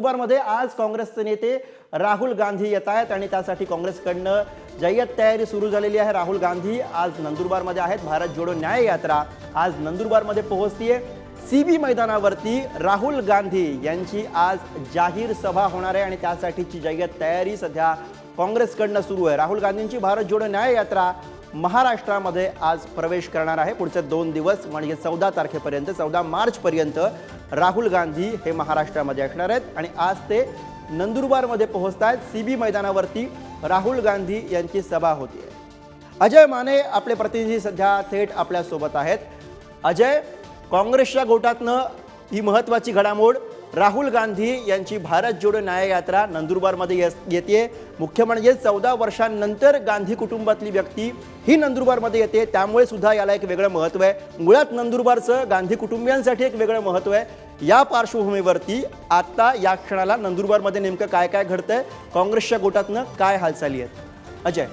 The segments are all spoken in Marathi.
नंदुरबारमध्ये आज काँग्रेसचे नेते राहुल गांधी येत आहेत आणि त्यासाठी काँग्रेसकडनं जय्यत तयारी सुरू झालेली आहे. राहुल गांधी आज नंदुरबारमध्ये आहेत. भारत जोडो न्याय यात्रा आज नंदुरबारमध्ये पोहोचतीये. सीबी मैदानावरती राहुल गांधी यांची आज जाहीर सभा होणार आहे आणि त्यासाठीची जय्यत तयारी सध्या काँग्रेसकडनं सुरू आहे. राहुल गांधींची भारत जोडो न्याय यात्रा महाराष्ट्रामध्ये आज प्रवेश करणार आहे. पुढचे दोन दिवस म्हणजे चौदा तारखेपर्यंत चौदा मार्चपर्यंत राहुल गांधी हे महाराष्ट्रामध्ये असणार आहेत. आणि आज ते नंदुरबारमध्ये पोहोचत आहेत सी बी मैदानावरती राहुल गांधी यांची सभा होती अजय माने आपले प्रतिनिधी सध्या थेट आपल्यासोबत आहेत. अजय काँग्रेसच्या गोटातनं ही महत्त्वाची घडामोड राहुल गांधी यांची भारत जोडो न्याय यात्रा नंदुरबारमध्ये येते. मुख्य म्हणजे चौदा वर्षांनंतर गांधी कुटुंबातली व्यक्ती ही नंदुरबारमध्ये येते. त्यामुळे सुद्धा याला एक वेगळं महत्त्व आहे. मुळात नंदुरबारचं गांधी कुटुंबियांसाठी एक वेगळं महत्त्व आहे. या पार्श्वभूमीवरती आत्ता या क्षणाला नंदुरबारमध्ये नेमकं काय काय घडतंय? काँग्रेसच्या गोटातनं काय हालचाली आहेत? अजय.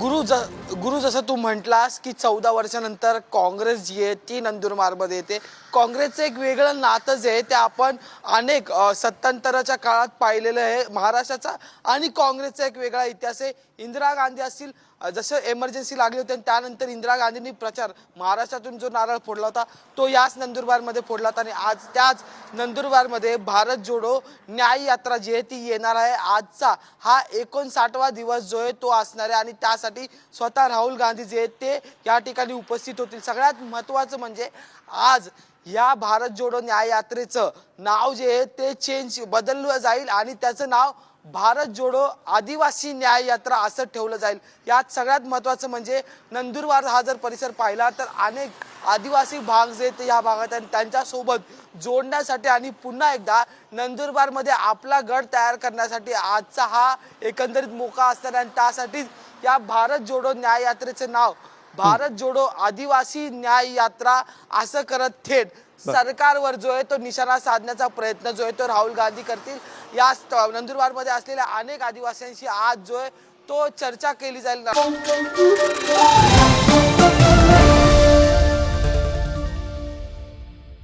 गुरु ज गुरु जसं तू म्हटलास की चौदा वर्षानंतर काँग्रेस जी आहे ती नंदुरबारमध्ये येते. काँग्रेसचं एक वेगळं नातं जे आहे ते आपण अनेक सत्तांतराच्या काळात पाहिलेलं आहे महाराष्ट्राचा. आणि काँग्रेसचा एक वेगळा इतिहास आहे. इंदिरा गांधी असतील जसं एमर्जन्सी लागली होती आणि त्यानंतर इंदिरा गांधींनी प्रचार महाराष्ट्रातून जो नारळ फोडला होता तो याच नंदुरबारमध्ये फोडला होता. आणि आज त्याच नंदुरबारमध्ये भारत जोडो न्याय यात्रा जी आहे ती येणार आहे. आजचा हा एकोणसाठवा दिवस जो आहे तो असणार आहे. आणि त्यासाठी स्वतः राहुल गांधी जे आहेत ते या ठिकाणी उपस्थित होतील. सगळ्यात महत्त्वाचं म्हणजे आज या भारत जोडो न्याय यात्रेचं नाव जे आहे ते चेंज बदललं जाईल आणि त्याचं नाव भारत जोडो आदिवासी न्याय यात्रा असं ठेवलं जाईल. यात सगळ्यात महत्त्वाचं म्हणजे नंदुरबार हा जर परिसर पाहिला तर अनेक आदिवासी भाग जे आहेत ते या भागात आणि त्यांच्यासोबत जोडण्यासाठी आणि पुन्हा एकदा नंदुरबारमध्ये आपला गड तयार करण्यासाठी आजचा हा एकंदरीत मोका असणार आणि त्यासाठीच या भारत जोडो न्याय यात्रेचं नाव. भारत जोडो आदिवासी न्याय यात्रा असं करत थेट सरकारवर जो आहे तो निशाणा साधण्याचा प्रयत्न जो आहे तो राहुल गांधी करतील. या नंदुरबारमध्ये असलेल्या अनेक आदिवासींशी आज जो आहे तो चर्चा केली जाईल.